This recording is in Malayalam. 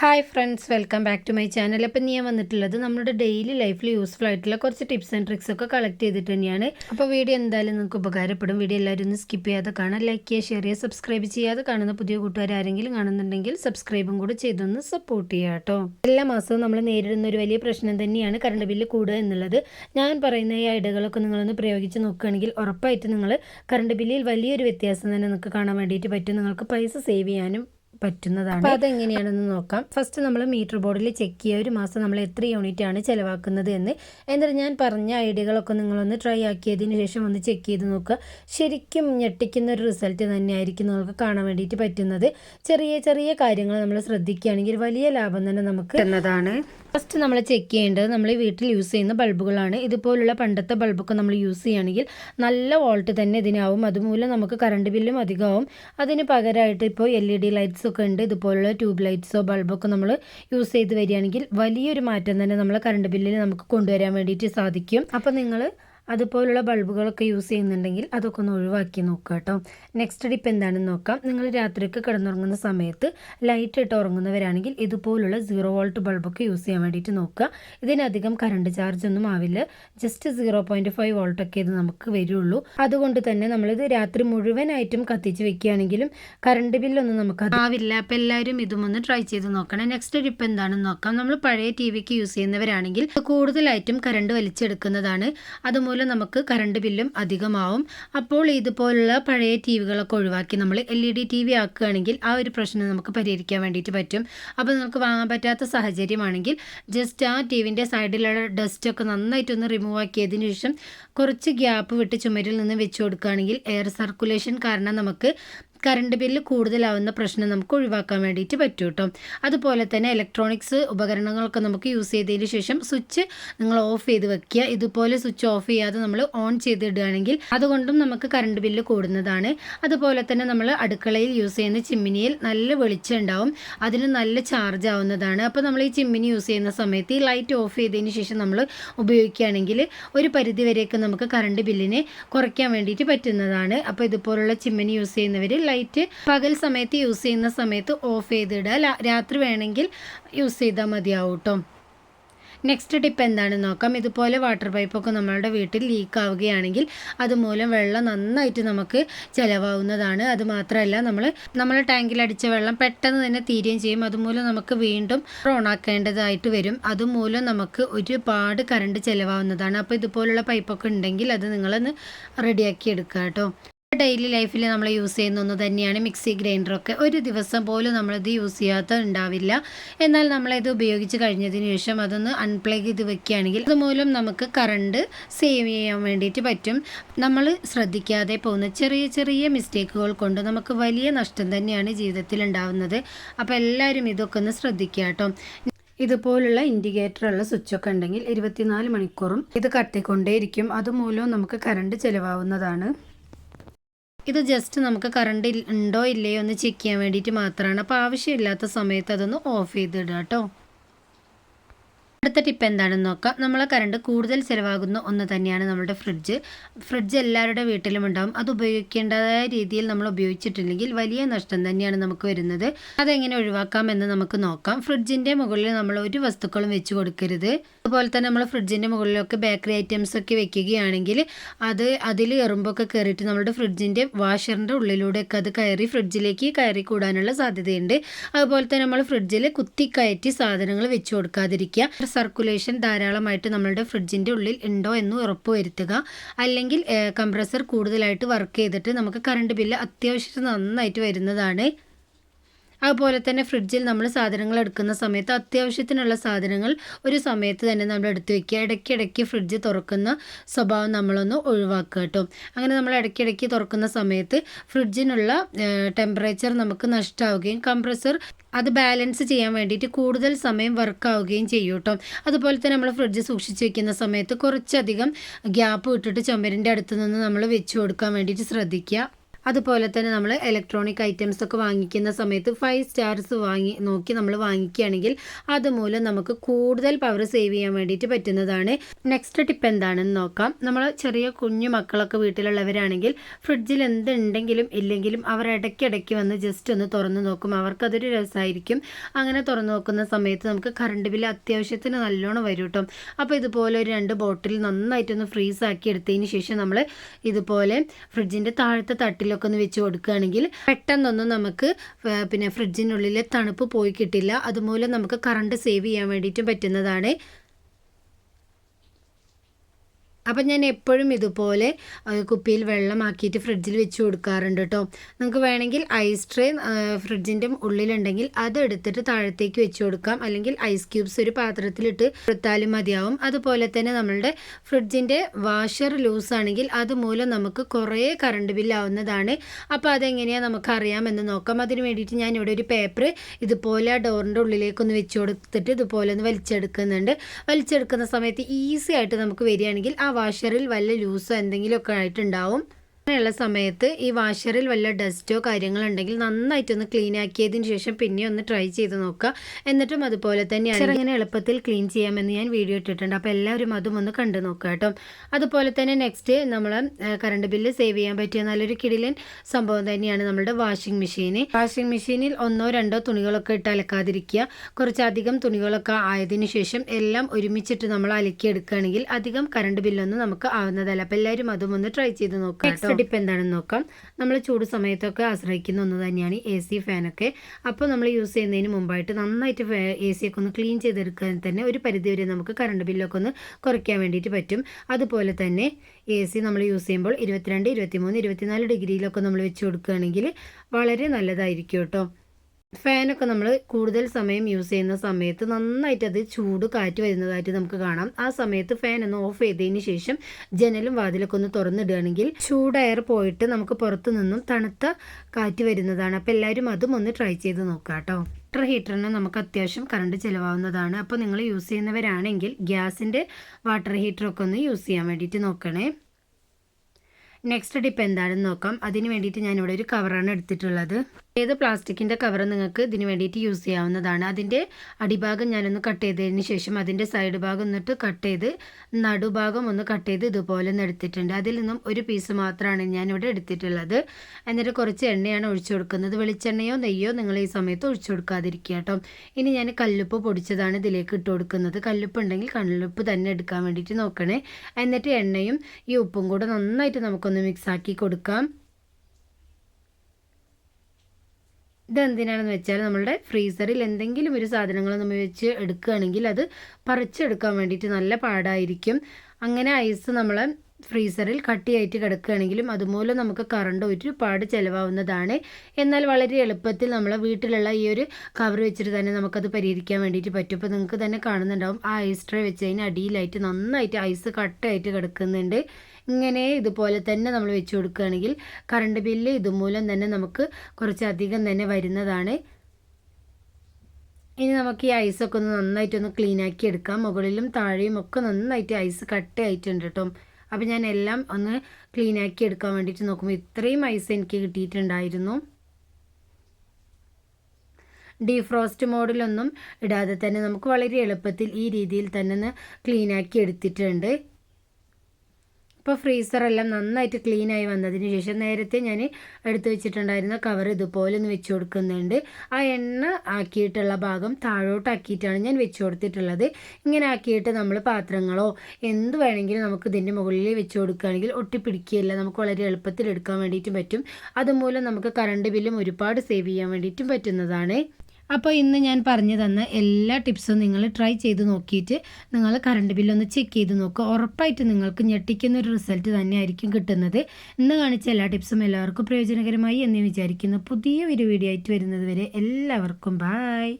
Hi friends welcome back to my channel അപ്പം ഞാൻ വന്നിട്ടുള്ളത് നമ്മുടെ ഡെയിലി ലൈഫിൽ യൂസ്ഫുൾ ആയിട്ടുള്ള കുറച്ച് ടിപ്സ് ആൻഡ് ട്രിക്സ് ഒക്കെ കളക്ട് ചെയ്തിട്ട് തന്നെയാണ്. അപ്പോൾ വീഡിയോ എന്തായാലും നിങ്ങൾക്ക് ഉപകാരപ്പെടും. വീഡിയോ എല്ലാവരും ഒന്ന് സ്കിപ്പ് ചെയ്യാതെ കാണാം. ലൈക്ക് ചെയ്യുക ഷെയർ ചെയ്യുക സബ്സ്ക്രൈബ് ചെയ്യാതെ കാണുന്ന പുതിയ കൂട്ടുകാർ ആരെങ്കിലും കാണുന്നുണ്ടെങ്കിൽ സബ്സ്ക്രൈബും കൂടി ചെയ്തൊന്ന് സപ്പോർട്ട് ചെയ്യുക കേട്ടോ. എല്ലാ മാസവും നമ്മൾ നേരിടുന്ന ഒരു വലിയ പ്രശ്നം തന്നെയാണ് കറണ്ട് ബില്ല് കൂടുക എന്നുള്ളത്. ഞാൻ പറയുന്ന ഈ ഐഡിയകളൊക്കെ നിങ്ങളൊന്ന് പ്രയോഗിച്ച് നോക്കുകയാണെങ്കിൽ ഉറപ്പായിട്ട് നിങ്ങൾ കറണ്ട് ബില്ലിൽ വലിയൊരു വ്യത്യാസം തന്നെ നിങ്ങൾക്ക് കാണാൻ വേണ്ടിയിട്ട് പറ്റും. നിങ്ങൾക്ക് പൈസ സേവ് ചെയ്യാനും പറ്റുന്നതാണ്. അപ്പോൾ അതെങ്ങനെയാണെന്ന് നോക്കാം. ഫസ്റ്റ് നമ്മൾ മീറ്റർ ബോർഡിൽ ചെക്ക് ചെയ്യുക ഒരു മാസം നമ്മൾ എത്ര യൂണിറ്റ് ആണ് ചിലവാക്കുന്നത് എന്ന്. എന്നിട്ട് ഞാൻ പറഞ്ഞ ഐഡിയകളൊക്കെ നിങ്ങളൊന്ന് ട്രൈ ആക്കിയതിന് ശേഷം ഒന്ന് ചെക്ക് ചെയ്ത് നോക്കുക. ശരിക്കും ഞെട്ടിക്കുന്ന ഒരു റിസൾട്ട് തന്നെയായിരിക്കും നിങ്ങൾക്ക് കാണാൻ വേണ്ടിയിട്ട് പറ്റുന്നത്. ചെറിയ ചെറിയ കാര്യങ്ങൾ നമ്മൾ ശ്രദ്ധിക്കുകയാണെങ്കിൽ വലിയ ലാഭം തന്നെ നമുക്ക് എന്നതാണ് ഫസ്റ്റ് നമ്മൾ ചെക്ക് ചെയ്യേണ്ടത് നമ്മൾ വീട്ടിൽ യൂസ് ചെയ്യുന്ന ബൾബുകളാണ്. ഇതുപോലുള്ള പണ്ടത്തെ ബൾബൊക്കെ നമ്മൾ യൂസ് ചെയ്യുകയാണെങ്കിൽ നല്ല വോൾട്ട് തന്നെ ഇതിനാവും. അതുമൂലം നമുക്ക് കറണ്ട് ബില്ലും അധികമാവും. അതിന് പകരമായിട്ട് ഇപ്പോൾ എൽ ഇ ഡി ലൈറ്റ്സ് ഒക്കെ ഉണ്ട്. ഇതുപോലുള്ള ട്യൂബ് ലൈറ്റ്സോ ബൾബൊക്കെ നമ്മൾ യൂസ് ചെയ്ത് വരികയാണെങ്കിൽ വലിയൊരു മാറ്റം തന്നെ നമ്മൾ കറണ്ട് ബില്ലിൽ നമുക്ക് കൊണ്ടുവരാൻ വേണ്ടിയിട്ട് സാധിക്കും. അപ്പോൾ നിങ്ങൾ അതുപോലുള്ള ബൾബുകളൊക്കെ യൂസ് ചെയ്യുന്നുണ്ടെങ്കിൽ അതൊക്കെ ഒന്ന് ഒഴിവാക്കി നോക്കുക കേട്ടോ. നെക്സ്റ്റ് ടിപ്പ് എന്താണെന്ന് നോക്കാം. നിങ്ങൾ രാത്രിക്ക് കിടന്നുറങ്ങുന്ന സമയത്ത് ലൈറ്റ് ഇട്ട് ഉറങ്ങുന്നവരാണെങ്കിൽ ഇതുപോലുള്ള സീറോ വോൾട്ട് ബൾബൊക്കെ യൂസ് ചെയ്യാൻ വേണ്ടിയിട്ട് നോക്കുക. ഇതിനധികം കറണ്ട് ചാർജ് ഒന്നും ആവില്ല. ജസ്റ്റ് സീറോ പോയിന്റ് ഫൈവ് വോൾട്ടൊക്കെ ഇത് നമുക്ക് വരുള്ളൂ. അതുകൊണ്ട് തന്നെ നമ്മളിത് രാത്രി മുഴുവനായിട്ടും കത്തിച്ച് വെക്കുകയാണെങ്കിലും കറണ്ട് ബില്ലൊന്നും നമുക്ക് ആവില്ല. അപ്പം എല്ലാവരും ഇതും ഒന്ന് ട്രൈ ചെയ്ത് നോക്കണം. നെക്സ്റ്റ് ടിപ്പ് എന്താണെന്ന് നോക്കാം. നമ്മൾ പഴയ ടി വിക്ക് യൂസ് ചെയ്യുന്നവരാണെങ്കിൽ കൂടുതലായിട്ടും കറണ്ട് വലിച്ചെടുക്കുന്നതാണ്. അതുമൂലം നമുക്ക് കറണ്ട് ബില്ലും അധികമാവും. അപ്പോൾ ഇതുപോലുള്ള പഴയ ടി വികളൊക്കെ ഒഴിവാക്കി നമ്മൾ L E D T V ആക്കുകയാണെങ്കിൽ ആ ഒരു പ്രശ്നം നമുക്ക് പരിഹരിക്കാൻ വേണ്ടിയിട്ട് പറ്റും. അപ്പോൾ നമുക്ക് വാങ്ങാൻ പറ്റാത്ത സാഹചര്യമാണെങ്കിൽ ജസ്റ്റ് ആ ടി വിന്റെ സൈഡിലുള്ള ഡസ്റ്റൊക്കെ നന്നായിട്ടൊന്ന് റിമൂവ് ആക്കിയതിന് ശേഷം കുറച്ച് ഗ്യാപ്പ് വിട്ട് ചുമരിൽ നിന്ന് വെച്ച് കൊടുക്കുകയാണെങ്കിൽ എയർ സർക്കുലേഷൻ കാരണം നമുക്ക് കറണ്ട് ബില്ല് കൂടുതലാവുന്ന പ്രശ്നം നമുക്ക് ഒഴിവാക്കാൻ വേണ്ടിയിട്ട് പറ്റും കേട്ടോ അതുപോലെ തന്നെ ഇലക്ട്രോണിക്സ് ഉപകരണങ്ങളൊക്കെ നമുക്ക് യൂസ് ചെയ്തതിന് ശേഷം സ്വിച്ച് നിങ്ങൾ ഓഫ് ചെയ്ത് വെക്കുക. ഇതുപോലെ സ്വിച്ച് ഓഫ് ചെയ്യാതെ നമ്മൾ ഓൺ ചെയ്തിടുകയാണെങ്കിൽ അതുകൊണ്ടും നമുക്ക് കറണ്ട് ബില്ല് കൂടുന്നതാണ്. അതുപോലെ തന്നെ നമ്മൾ അടുക്കളയിൽ യൂസ് ചെയ്യുന്ന ചിമ്മിനിയിൽ നല്ല വെളിച്ചം ഉണ്ടാവും. അതിന് നല്ല ചാർജ് ആവുന്നതാണ്. അപ്പോൾ നമ്മൾ ഈ ചിമ്മിനി യൂസ് ചെയ്യുന്ന സമയത്ത് ഈ ലൈറ്റ് ഓഫ് ചെയ്തതിന് ശേഷം നമ്മൾ ഉപയോഗിക്കുകയാണെങ്കിൽ ഒരു പരിധി വരെയൊക്കെ നമുക്ക് കറണ്ട് ബില്ലിനെ കുറയ്ക്കാൻ വേണ്ടിയിട്ട് പറ്റുന്നതാണ്. അപ്പോൾ ഇതുപോലുള്ള ചിമ്മിനി യൂസ് ചെയ്യുന്നവർ ലൈറ്റ് പകൽ സമയത്ത് യൂസ് ചെയ്യുന്ന സമയത്ത് ഓഫ് ചെയ്തിടുക. രാത്രി വേണമെങ്കിൽ യൂസ് ചെയ്താൽ മതിയാവും കേട്ടോ നെക്സ്റ്റ് ടിപ്പ് എന്താണെന്ന് നോക്കാം. ഇതുപോലെ വാട്ടർ പൈപ്പൊക്കെ നമ്മളുടെ വീട്ടിൽ ലീക്ക് ആവുകയാണെങ്കിൽ അതുമൂലം വെള്ളം നന്നായിട്ട് നമുക്ക് ചിലവാവുന്നതാണ്. അത് മാത്രമല്ല നമ്മൾ നമ്മൾ ടാങ്കിൽ അടിച്ച വെള്ളം പെട്ടെന്ന് തന്നെ തീരുകയും ചെയ്യും. അതുമൂലം നമുക്ക് വീണ്ടും ഓണാക്കേണ്ടതായിട്ട് വരും. അതുമൂലം നമുക്ക് ഒരുപാട് കറണ്ട് ചിലവാവുന്നതാണ്. അപ്പോൾ ഇതുപോലുള്ള പൈപ്പൊക്കെ ഉണ്ടെങ്കിൽ അത് നിങ്ങളൊന്ന് റെഡിയാക്കി എടുക്കുക കേട്ടോ ഡെയിലി ലൈഫിൽ നമ്മൾ യൂസ് ചെയ്യുന്ന ഒന്ന് തന്നെയാണ് മിക്സി ഗ്രൈൻഡറൊക്കെ ഒരു ദിവസം പോലും നമ്മളിത് യൂസ് ചെയ്യാത്ത ഉണ്ടാവില്ല. എന്നാൽ നമ്മളിത് ഉപയോഗിച്ച് കഴിഞ്ഞതിന് ശേഷം അതൊന്ന് അൺപ്ലഗ് ചെയ്ത് വെക്കുകയാണെങ്കിൽ അതുമൂലം നമുക്ക് കറണ്ട് സേവ് ചെയ്യാൻ വേണ്ടിയിട്ട് പറ്റും. നമ്മൾ ശ്രദ്ധിക്കാതെ പോകുന്ന ചെറിയ ചെറിയ മിസ്റ്റേക്കുകൾ കൊണ്ട് നമുക്ക് വലിയ നഷ്ടം തന്നെയാണ് ജീവിതത്തിൽ ഉണ്ടാവുന്നത്. അപ്പോൾ എല്ലാവരും ഇതൊക്കെ ഒന്ന് ശ്രദ്ധിക്കുക കേട്ടോ. ഇതുപോലുള്ള ഇൻഡിക്കേറ്ററുള്ള സ്വിച്ചൊക്കെ ഉണ്ടെങ്കിൽ ഇരുപത്തിനാല് മണിക്കൂറും ഇത് കത്തിക്കൊണ്ടേയിരിക്കും. അതുമൂലം നമുക്ക് കറണ്ട് ചിലവാകുന്നതാണ്. ഇത് ജസ്റ്റ് നമുക്ക് കറണ്ട് ഉണ്ടോ ഇല്ലയോ എന്ന് ചെക്ക് ചെയ്യാൻ വേണ്ടിയിട്ട് മാത്രമാണ് അപ്പോൾ ആവശ്യമില്ലാത്ത സമയത്ത് അതൊന്ന് ഓഫ് ചെയ്തിടുക കേട്ടോ അടുത്ത ടിപ്പ് എന്താണെന്ന് നോക്കാം. നമ്മളെ കറണ്ട് കൂടുതൽ ചിലവാകുന്ന ഒന്ന് തന്നെയാണ് നമ്മുടെ ഫ്രിഡ്ജ് ഫ്രിഡ്ജ് എല്ലാവരുടെ വീട്ടിലും ഉണ്ടാവും. അത് ഉപയോഗിക്കേണ്ടതായ രീതിയിൽ നമ്മൾ ഉപയോഗിച്ചിട്ടില്ലെങ്കിൽ വലിയ നഷ്ടം തന്നെയാണ് നമുക്ക് വരുന്നത്. അതെങ്ങനെ ഒഴിവാക്കാം എന്ന് നമുക്ക് നോക്കാം. ഫ്രിഡ്ജിന്റെ മുകളിൽ നമ്മൾ ഒരു വസ്തുക്കളും വെച്ച് കൊടുക്കരുത്. അതുപോലെ തന്നെ നമ്മൾ ഫ്രിഡ്ജിന്റെ മുകളിലൊക്കെ ബേക്കറി ഐറ്റംസ് ഒക്കെ വെക്കുകയാണെങ്കിൽ അത് അതിൽ എറുമ്പൊക്കെ കയറിയിട്ട് നമ്മുടെ ഫ്രിഡ്ജിന്റെ വാഷറിന്റെ ഉള്ളിലൂടെയൊക്കെ അത് കയറി ഫ്രിഡ്ജിലേക്ക് കയറി കൂടാനുള്ള സാധ്യതയുണ്ട്. അതുപോലെ തന്നെ നമ്മൾ ഫ്രിഡ്ജിൽ കുത്തിക്കയറ്റി സാധനങ്ങൾ വെച്ച് കൊടുക്കാതിരിക്കുക. സർക്കുലേഷൻ ധാരാളമായിട്ട് നമ്മളുടെ ഫ്രിഡ്ജിന്റെ ഉള്ളിൽ ഉണ്ടോ എന്ന് ഉറപ്പ് വരുത്തുക. അല്ലെങ്കിൽ കംപ്രസർ കൂടുതലായിട്ട് വർക്ക് ചെയ്തിട്ട് നമുക്ക് കറണ്ട് ബില്ല് അത്യാവശ്യം നന്നായിട്ട് വരുന്നതാണ്. അതുപോലെ തന്നെ ഫ്രിഡ്ജിൽ നമ്മൾ സാധനങ്ങൾ എടുക്കുന്ന സമയത്ത് അത്യാവശ്യത്തിനുള്ള സാധനങ്ങൾ ഒരു സമയത്ത് തന്നെ നമ്മൾ എടുത്ത് വെക്കുക. ഇടയ്ക്കിടയ്ക്ക് ഫ്രിഡ്ജ് തുറക്കുന്ന സ്വഭാവം നമ്മളൊന്ന് ഒഴിവാക്കുക കേട്ടോ. അങ്ങനെ നമ്മൾ ഇടയ്ക്കിടയ്ക്ക് തുറക്കുന്ന സമയത്ത് ഫ്രിഡ്ജിനുള്ള ടെമ്പറേച്ചർ നമുക്ക് നഷ്ടമാവുകയും കംപ്രസർ അത് ബാലൻസ് ചെയ്യാൻ വേണ്ടിയിട്ട് കൂടുതൽ സമയം വർക്ക് ആവുകയും ചെയ്യും കേട്ടോ. അതുപോലെ തന്നെ നമ്മൾ ഫ്രിഡ്ജ് സൂക്ഷിച്ച് വെക്കുന്ന സമയത്ത് കുറച്ചധികം ഗ്യാപ്പ് വിട്ടിട്ട് ചുമരിന്റെ അടുത്ത് നിന്ന് നമ്മൾ വെച്ച് കൊടുക്കാൻ വേണ്ടിയിട്ട് ശ്രദ്ധിക്കുക. അതുപോലെ തന്നെ നമ്മൾ ഇലക്ട്രോണിക് ഐറ്റംസ് ഒക്കെ വാങ്ങിക്കുന്ന സമയത്ത് ഫൈവ് സ്റ്റാർസ് വാങ്ങി നോക്കി നമ്മൾ വാങ്ങിക്കുകയാണെങ്കിൽ അതുമൂലം നമുക്ക് കൂടുതൽ പവർ സേവ് ചെയ്യാൻ വേണ്ടിയിട്ട് പറ്റുന്നതാണ്. നെക്സ്റ്റ് ടിപ്പ് എന്താണെന്ന് നോക്കാം. നമ്മൾ ചെറിയ കുഞ്ഞു മക്കളൊക്കെ വീട്ടിലുള്ളവരാണെങ്കിൽ ഫ്രിഡ്ജിൽ എന്തുണ്ടെങ്കിലും ഇല്ലെങ്കിലും അവർ ഇടയ്ക്കിടയ്ക്ക് വന്ന് ജസ്റ്റ് ഒന്ന് തുറന്ന് നോക്കും. അവർക്കതൊരു രസമായിരിക്കും അങ്ങനെ തുറന്നു നോക്കുന്ന സമയത്ത് നമുക്ക് കറണ്ട് ബില്ല് അത്യാവശ്യത്തിന് നല്ലോണം വരും കേട്ടോ. അപ്പോൾ ഇതുപോലെ ഒരു രണ്ട് ബോട്ടിൽ നന്നായിട്ടൊന്ന് ഫ്രീസ് ആക്കി എടുത്തതിന് ശേഷം നമ്മൾ ഇതുപോലെ ഫ്രിഡ്ജിന്റെ താഴത്തെ തട്ടിലൊക്കെ ഒന്ന് വെച്ച് കൊടുക്കുകയാണെങ്കിൽ പെട്ടെന്നൊന്നും നമുക്ക് പിന്നെ ഫ്രിഡ്ജിനുള്ളിലെ തണുപ്പ് പോയി കിട്ടില്ല. അതുമൂലം നമുക്ക് കറണ്ട് സേവ് ചെയ്യാൻ വേണ്ടിയിട്ടും പറ്റുന്നതാണ്. അപ്പം ഞാൻ എപ്പോഴും ഇതുപോലെ കുപ്പിയിൽ വെള്ളമാക്കിയിട്ട് ഫ്രിഡ്ജിൽ വെച്ച് കൊടുക്കാറുണ്ട് കേട്ടോ നിങ്ങൾക്ക് വേണമെങ്കിൽ ഐസ് ട്രേ ഫ്രിഡ്ജിന്റെ ഉള്ളിലുണ്ടെങ്കിൽ അത് എടുത്തിട്ട് താഴത്തേക്ക് വെച്ച് കൊടുക്കാം. അല്ലെങ്കിൽ ഐസ് ക്യൂബ്സ് ഒരു പാത്രത്തിലിട്ട് കൊടുത്താലും മതിയാവും. അതുപോലെ തന്നെ നമ്മളുടെ ഫ്രിഡ്ജിന്റെ വാഷർ ലൂസ് ആണെങ്കിൽ അതുമൂലം നമുക്ക് കുറേ കറണ്ട് ബില്ലാവുന്നതാണ്. അപ്പോൾ അതെങ്ങനെയാണ് നമുക്ക് അറിയാമെന്ന് നോക്കാം. അതിന് വേണ്ടിയിട്ട് ഞാൻ ഇവിടെ ഒരു പേപ്പർ ഇതുപോലെ ആ ഡോറിന്റെ ഉള്ളിലേക്കൊന്ന് വെച്ച് കൊടുത്തിട്ട് ഇതുപോലെ ഒന്ന് വലിച്ചെടുക്കുന്നുണ്ട്. വലിച്ചെടുക്കുന്ന സമയത്ത് ഈസി ആയിട്ട് നമുക്ക് വരികയാണെങ്കിൽ ആ വാഷറിൽ വല്ല ലൂസോ എന്തെങ്കിലുമൊക്കെ ആയിട്ടുണ്ടാവും. അങ്ങനെയുള്ള സമയത്ത് ഈ വാഷറിൽ വല്ല ഡസ്റ്റോ കാര്യങ്ങളുണ്ടെങ്കിൽ നന്നായിട്ടൊന്ന് ക്ലീൻ ആക്കിയതിന് ശേഷം പിന്നെ ഒന്ന് ട്രൈ ചെയ്ത് നോക്കുക. എന്നിട്ടും അതുപോലെ തന്നെ ഇങ്ങനെ എളുപ്പത്തിൽ ക്ലീൻ ചെയ്യാമെന്ന് ഞാൻ വീഡിയോ ഇട്ടിട്ടുണ്ട്. അപ്പോൾ എല്ലാവരും അതും ഒന്ന് കണ്ടു നോക്കുക കേട്ടോ. അതുപോലെ തന്നെ നെക്സ്റ്റ് നമ്മൾ കറണ്ട് ബില്ല് സേവ് ചെയ്യാൻ പറ്റിയ നല്ലൊരു കിടിലൻ സംഭവം തന്നെയാണ് നമ്മുടെ വാഷിംഗ് മെഷീന് വാഷിംഗ് മെഷീനിൽ ഒന്നോ രണ്ടോ തുണികളൊക്കെ ഇട്ട് അലക്കാതിരിക്കുക. കുറച്ചധികം തുണികളൊക്കെ ആയതിനു ശേഷം എല്ലാം ഒരുമിച്ചിട്ട് നമ്മൾ അലക്കിയെടുക്കുകയാണെങ്കിൽ അധികം കറണ്ട് ബില്ലൊന്നും നമുക്ക് ആവുന്നതല്ല. അപ്പോൾ എല്ലാവരും അതും ഒന്ന് ട്രൈ ചെയ്ത് നോക്കുക നെക്സ്റ്റ് ടിപ്പ് എന്താണെന്ന് നോക്കാം. നമ്മൾ ചൂട് സമയത്തൊക്കെ ആശ്രയിക്കുന്ന ഒന്ന് തന്നെയാണ് എ സി ഫാനൊക്കെ അപ്പോൾ നമ്മൾ യൂസ് ചെയ്യുന്നതിന് മുമ്പായിട്ട് നന്നായിട്ട് എ ഒക്കെ ഒന്ന് ക്ലീൻ ചെയ്തെടുക്കാൻ തന്നെ ഒരു പരിധിവരെ നമുക്ക് കറണ്ട് ബില്ലൊക്കെ ഒന്ന് കുറയ്ക്കാൻ വേണ്ടിയിട്ട് പറ്റും. അതുപോലെ തന്നെ എ സി നമ്മൾ യൂസ് ചെയ്യുമ്പോൾ ഇരുപത്തിരണ്ട് ഇരുപത്തിമൂന്ന് ഇരുപത്തിനാല് ഡിഗ്രിയിലൊക്കെ നമ്മൾ വെച്ച് കൊടുക്കുകയാണെങ്കിൽ വളരെ നല്ലതായിരിക്കും കേട്ടോ. ഫാനൊക്കെ നമ്മൾ കൂടുതൽ സമയം യൂസ് ചെയ്യുന്ന സമയത്ത് നന്നായിട്ട് അത് ചൂട് കാറ്റ് വരുന്നതായിട്ട് നമുക്ക് കാണാം. ആ സമയത്ത് ഫാൻ ഒന്ന് ഓഫ് ചെയ്തതിന് ശേഷം ജനലും വാതിലൊക്കെ ഒന്ന് തുറന്നിടുകയാണെങ്കിൽ ചൂട് എയർ പോയിട്ട് നമുക്ക് പുറത്തു നിന്നും തണുത്ത കാറ്റ് വരുന്നതാണ്. അപ്പോൾ എല്ലാവരും അതും ഒന്ന് ട്രൈ ചെയ്ത് നോക്കാം കേട്ടോ. വാട്ടർ ഹീറ്ററിന് നമുക്ക് അത്യാവശ്യം കറണ്ട് ചിലവാകുന്നതാണ് അപ്പോൾ നിങ്ങൾ യൂസ് ചെയ്യുന്നവരാണെങ്കിൽ ഗ്യാസിന്റെ വാട്ടർ ഹീറ്ററൊക്കെ ഒന്ന് യൂസ് ചെയ്യാൻ വേണ്ടിയിട്ട് നോക്കണേ. നെക്സ്റ്റ് ടിപ്പ് എന്താണെന്ന് നോക്കാം. അതിന് വേണ്ടിയിട്ട് ഞാനിവിടെ ഒരു കവറാണ് എടുത്തിട്ടുള്ളത്. ഏത് പ്ലാസ്റ്റിക്കിന്റെ കവർ നിങ്ങൾക്ക് ഇതിന് വേണ്ടിയിട്ട് യൂസ് ചെയ്യാവുന്നതാണ്. അതിന്റെ അടിഭാഗം ഞാനൊന്ന് കട്ട് ചെയ്തതിന് ശേഷം അതിന്റെ സൈഡ് ഭാഗം എന്നിട്ട് കട്ട് ചെയ്ത് നടുഭാഗം ഒന്ന് കട്ട് ചെയ്ത് ഇതുപോലെ ഒന്ന് എടുത്തിട്ടുണ്ട്. അതിൽ നിന്നും ഒരു പീസ് മാത്രമാണ് ഞാനിവിടെ എടുത്തിട്ടുള്ളത്. എന്നിട്ട് കുറച്ച് എണ്ണയാണ് ഒഴിച്ചു കൊടുക്കുന്നത്. വെളിച്ചെണ്ണയോ നെയ്യോ നിങ്ങൾ ഈ സമയത്ത് ഒഴിച്ചു കൊടുക്കാതിരിക്കുക കേട്ടോ. ഇനി ഞാൻ കല്ലുപ്പ് പൊടിച്ചതാണ് ഇതിലേക്ക് ഇട്ട് കൊടുക്കുന്നത്. കല്ലുപ്പ് ഉണ്ടെങ്കിൽ കല്ലുപ്പ് തന്നെ എടുക്കാൻ വേണ്ടിയിട്ട് നോക്കണേ. എന്നിട്ട് എണ്ണയും ഈ ഉപ്പും കൂടെ നന്നായിട്ട് നമുക്കൊന്ന് മിക്സ് ആക്കി കൊടുക്കാം. ഇതെന്തിനാണെന്ന് വെച്ചാൽ നമ്മളുടെ ഫ്രീസറിൽ എന്തെങ്കിലും ഒരു സാധനങ്ങൾ നമ്മൾ വെച്ച് എടുക്കുകയാണെങ്കിൽ അത് പറിച്ചെടുക്കാൻ വേണ്ടിയിട്ട് നല്ല പാടായിരിക്കും. അങ്ങനെ ഐസ് നമ്മൾ ഫ്രീസറിൽ കട്ടിയായിട്ട് കിടക്കുകയാണെങ്കിലും അതുമൂലം നമുക്ക് കറണ്ട് ഒരുപാട് ചിലവാവുന്നതാണ്. എന്നാൽ വളരെ എളുപ്പത്തിൽ നമ്മളെ വീട്ടിലുള്ള ഈ ഒരു കവർ വെച്ചിട്ട് തന്നെ നമുക്കത് പരിഹരിക്കാൻ വേണ്ടിയിട്ട് പറ്റും. ഇപ്പോൾ നിങ്ങൾക്ക് തന്നെ കാണുന്നുണ്ടാവും ആ ഐസ് ട്രേ വെച്ച് കഴിഞ്ഞാൽ അടിയിലായിട്ട് നന്നായിട്ട് ഐസ് കട്ടായിട്ട് കിടക്കുന്നുണ്ട്. ഇങ്ങനെ ഇതുപോലെ തന്നെ നമ്മൾ വെച്ച് കൊടുക്കുകയാണെങ്കിൽ കറണ്ട് ബില്ല് ഇതുമൂലം തന്നെ നമുക്ക് കുറച്ചധികം തന്നെ വരുന്നതാണ്. ഇനി നമുക്ക് ഈ ഐസൊക്കെ ഒന്ന് നന്നായിട്ടൊന്ന് ക്ലീനാക്കി എടുക്കാം. മുകളിലും താഴെയും ഒക്കെ നന്നായിട്ട് ഐസ് കട്ടയായിട്ടുണ്ട് കേട്ടോ. അപ്പോൾ ഞാൻ എല്ലാം ഒന്ന് ക്ലീൻ ആക്കി എടുക്കാൻ വേണ്ടിയിട്ട് നോക്കുമ്പോൾ ഇത്രയും ഐസ് എനിക്ക് കിട്ടിയിട്ടുണ്ടായിരുന്നു. ഡീഫ്രോസ്റ്റ് മോഡിലൊന്നും ഇടാതെ തന്നെ നമുക്ക് വളരെ എളുപ്പത്തിൽ ഈ രീതിയിൽ തന്നെ ആക്കി എടുത്തിട്ടുണ്ട്. ഇപ്പോൾ ഫ്രീസറെല്ലാം നന്നായിട്ട് ക്ലീൻ ആയി വന്നതിന് ശേഷം നേരത്തെ ഞാൻ എടുത്തു വെച്ചിട്ടുണ്ടായിരുന്ന കവർ ഇതുപോലെ ഒന്ന് വെച്ച് കൊടുക്കുന്നുണ്ട്. ആ എണ്ണ ആക്കിയിട്ടുള്ള ഭാഗം താഴോട്ടാക്കിയിട്ടാണ് ഞാൻ വെച്ച് കൊടുത്തിട്ടുള്ളത്. ഇങ്ങനെ ആക്കിയിട്ട് നമ്മൾ പാത്രങ്ങളോ എന്ത് വേണമെങ്കിലും നമുക്ക് ഇതിന്റെ മുകളിൽ വെച്ച് കൊടുക്കുകയാണെങ്കിൽ ഒട്ടിപ്പിടിക്കുകയില്ല നമുക്ക് വളരെ എളുപ്പത്തിൽ എടുക്കാൻ വേണ്ടിയിട്ടും പറ്റും. അതുമൂലം നമുക്ക് കറണ്ട് ബില്ലും ഒരുപാട് സേവ് ചെയ്യാൻ വേണ്ടിയിട്ടും പറ്റുന്നതാണ്. അപ്പോൾ ഇന്ന് ഞാൻ പറഞ്ഞു തന്ന എല്ലാ ടിപ്സും നിങ്ങൾ ട്രൈ ചെയ്ത് നോക്കിയിട്ട് നിങ്ങൾ കറണ്ട് ബില്ലൊന്ന് ചെക്ക് ചെയ്ത് നോക്കുക ഉറപ്പായിട്ട് നിങ്ങൾക്ക് ഞെട്ടിക്കുന്ന ഒരു റിസൾട്ട് തന്നെയായിരിക്കും കിട്ടുന്നത്. ഇന്ന് കാണിച്ച എല്ലാ ടിപ്സും എല്ലാവർക്കും പ്രയോജനകരമായി എന്ന് വിചാരിക്കുന്നു. പുതിയ ഒരു വീഡിയോ ആയിട്ട് വരുന്നത് വരെ എല്ലാവർക്കും ബായ്